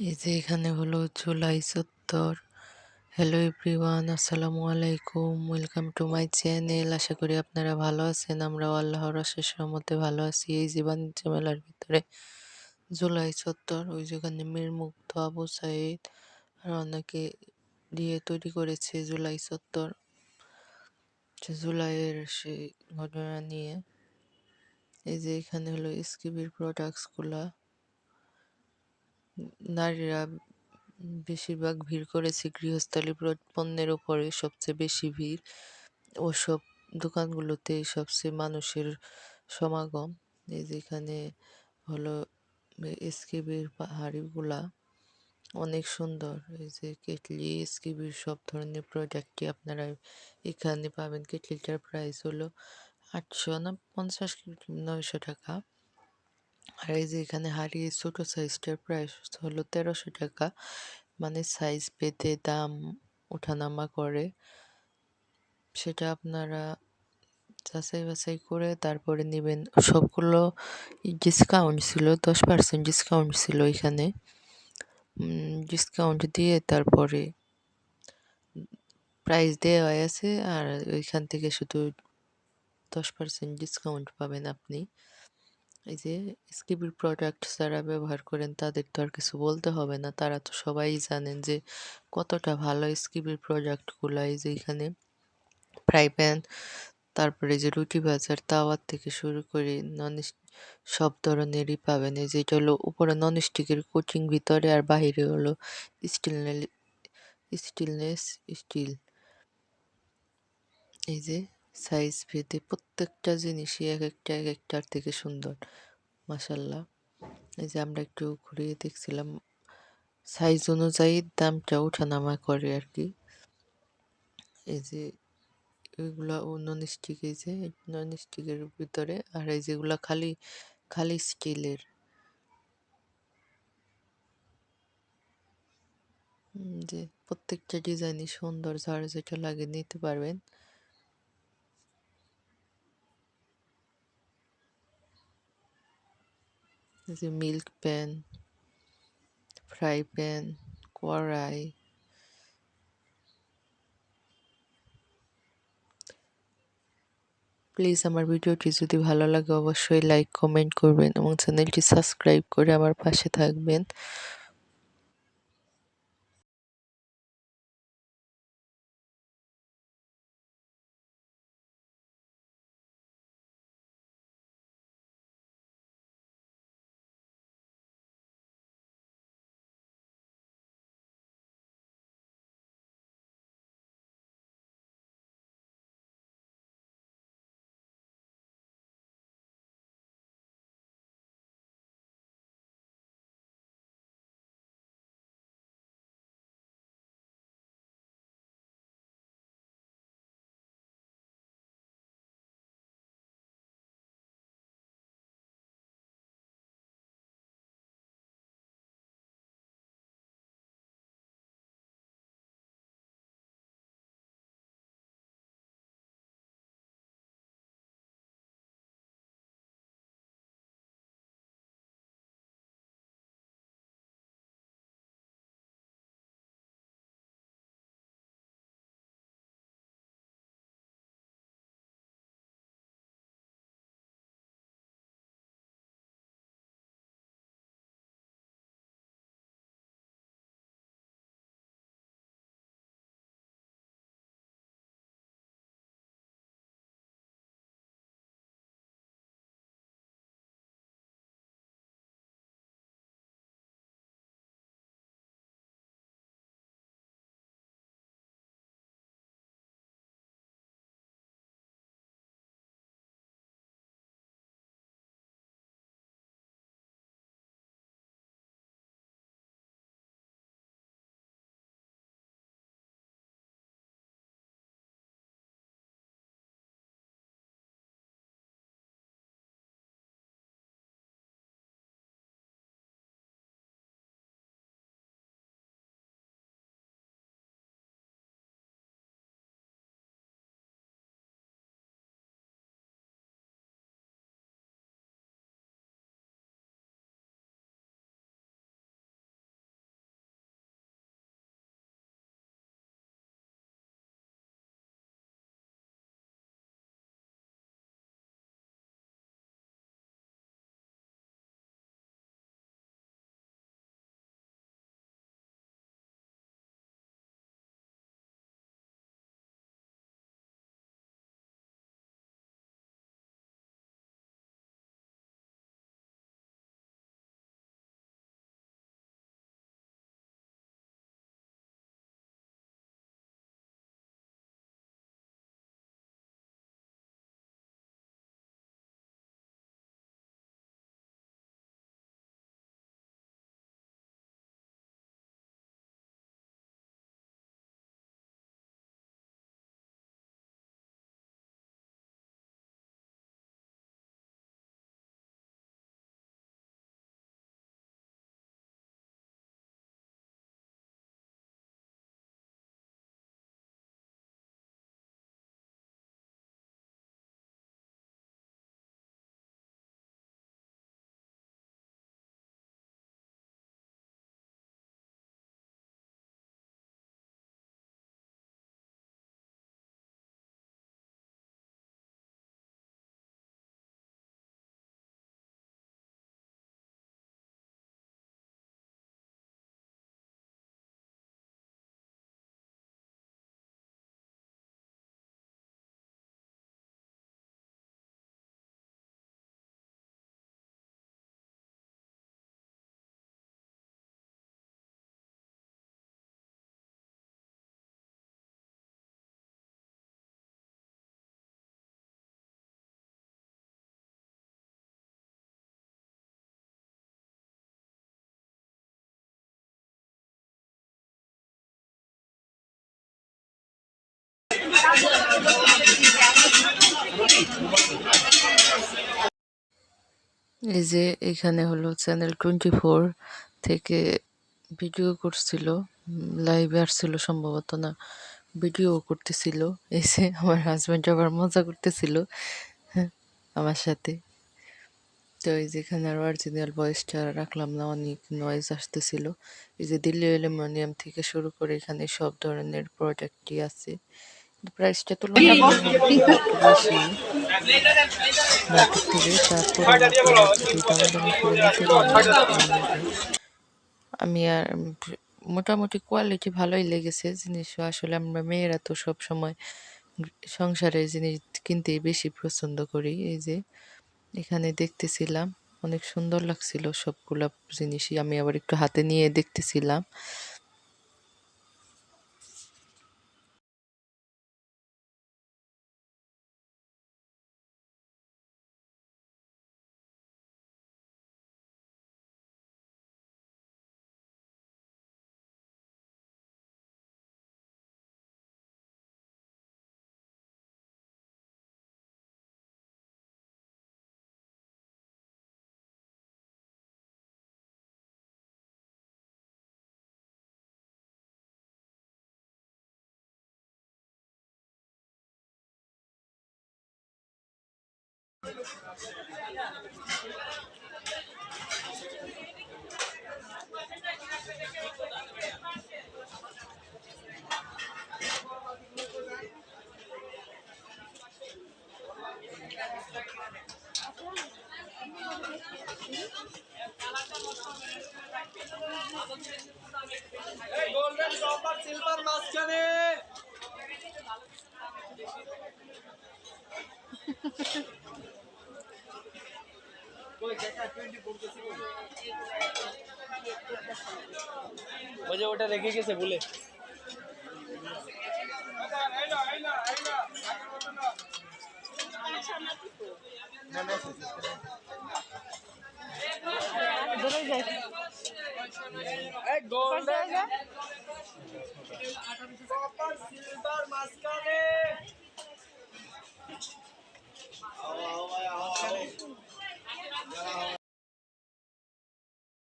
এই যে এখানে হলো জুলাই সত্তর। হ্যালো এভরিওয়ান আসসালামু আলাইকুম। ওয়েলকাম টু মাই চ্যানেল আশা করি আপনারা ভালো আছেন। আমরাও আল্লাহর অশেষ রহমতে ভালো আছি। এই যে বাণিজ্য মেলার ভিতরে জুলাই চত্বর ওই যেখানে মীর মুগ্ধ আবু সাইদ আর অনেকে দিয়ে তৈরি করেছে জুলাই সত্তর। জুলাইয়ের সেই ঘটনা নিয়ে। এই যে এখানে হলো স্কিবির প্রোডাক্টসগুলা নারীরা বেশিরভাগ ভিড় করেছে গৃহস্থালী পণ্যের ওপরে, সবচেয়ে বেশি ভিড় ওসব দোকানগুলোতে সবচেয়ে মানুষের সমাগম। এই যেখানে হলো এসকেবির হাড়িগুলা অনেক সুন্দর। এই যে কেটলি, এসকেবির সব ধরনের প্রোডাক্টই আপনারা এখানে পাবেন। কেটলিটার প্রাইস হলো আটশো না, পঞ্চাশ নয়শো টাকা। আর এই যে এখানে হাড়ি ছোট সাইজটার প্রাইস হলো তেরোশো টাকা। মানে সাইজ পেতে দাম ওঠানামা করে। সেটা আপনারা যাচাই বাছাই করে তারপরে নেবেন। সবগুলো ডিসকাউন্ট ছিল, দশ পার্সেন্ট ডিসকাউন্ট ছিল এখানে। ডিসকাউন্ট দিয়ে তারপরে প্রাইস দেওয়া আছে। আর ওইখান থেকে শুধু দশ পার্সেন্ট ডিসকাউন্ট পাবেন আপনি। এই যে স্কিবির প্রোডাক্ট যারা ব্যবহার করেন তাদের তো আর কিছু বলতে হবে না। তারা তো সবাই জানেন যে কতটা ভালো স্কিবির প্রোডাক্টগুলো এই যে এখানে ফ্রাই প্যান তারপরে যে রুটি ভাজার তাওয়ার থেকে শুরু করে নন সব ধরনেরই পাবেন। এই যে এটা হলো উপরে নন স্টিকের কোচিং ভিতরে আর বাহিরে হলো স্টিলনেস স্টিলনেস স্টিল এই যে সাইজ ভেদে প্রত্যেকটা জিনিসই এক একটা এক একটার থেকে সুন্দর। মাসাল্লাহ এই যে আমরা একটু ঘুরিয়ে দেখছিলাম, সাইজ অনুযায়ী দামটা ওঠানামা করে আর কি এই যে এগুলা নন স্টিক এই যে নন স্টিকের ভিতরে আর এই যেগুলা খালি খালি স্টিলের। যে প্রত্যেকটা ডিজাইনই সুন্দর, যার যেটা লাগে নিতে পারবেন। যে মিল্ক প্যান ফ্রাই প্যান, কড়াই, প্লিজ আমার ভিডিওটি যদি ভালো লাগে অবশ্যই লাইক, কমেন্ট করবেন এবং চ্যানেলটি সাবস্ক্রাইব করে আমার পাশে থাকবেন। এই যে এখানে হলো চ্যানেল টোয়েন্টি ফোর থেকে ভিডিও করছিল লাইভে আসছিল সম্ভবত না ভিডিও করতেছিল। এসে আমার হাজব্যান্ড আবার মজা করতেছিল হ্যাঁ, আমার সাথে। তো এই যেখানে আর অরিজিনাল ভয়েসটা রাখলাম না অনেক নয়েজ আসতেছিল। এই যে দিল্লি অ্যালুমিনিয়াম থেকে শুরু করে এখানে সব ধরনের প্রোডাক্টই আছে। প্রাইসটা তুলনামূলকভাবে একটু বেশি মার্কেট থেকে তারপরে আমি আর মোটামুটি কোয়ালিটি ভালোই লেগেছে জিনিসও। আসলে আমরা মেয়েরা তো সব সময় সংসারের জিনিস কিনতেই বেশি পছন্দ করি। এই যে এখানে দেখতেছিলাম অনেক সুন্দর লাগছিল সবগুলা জিনিসই। আমি আবার একটু হাতে নিয়ে দেখতেছিলাম। গোল্ডেন কপার সিলভার মাঝখানে। ওই যে ওটা রেখে গেছে বলে গোল্ডেন কপার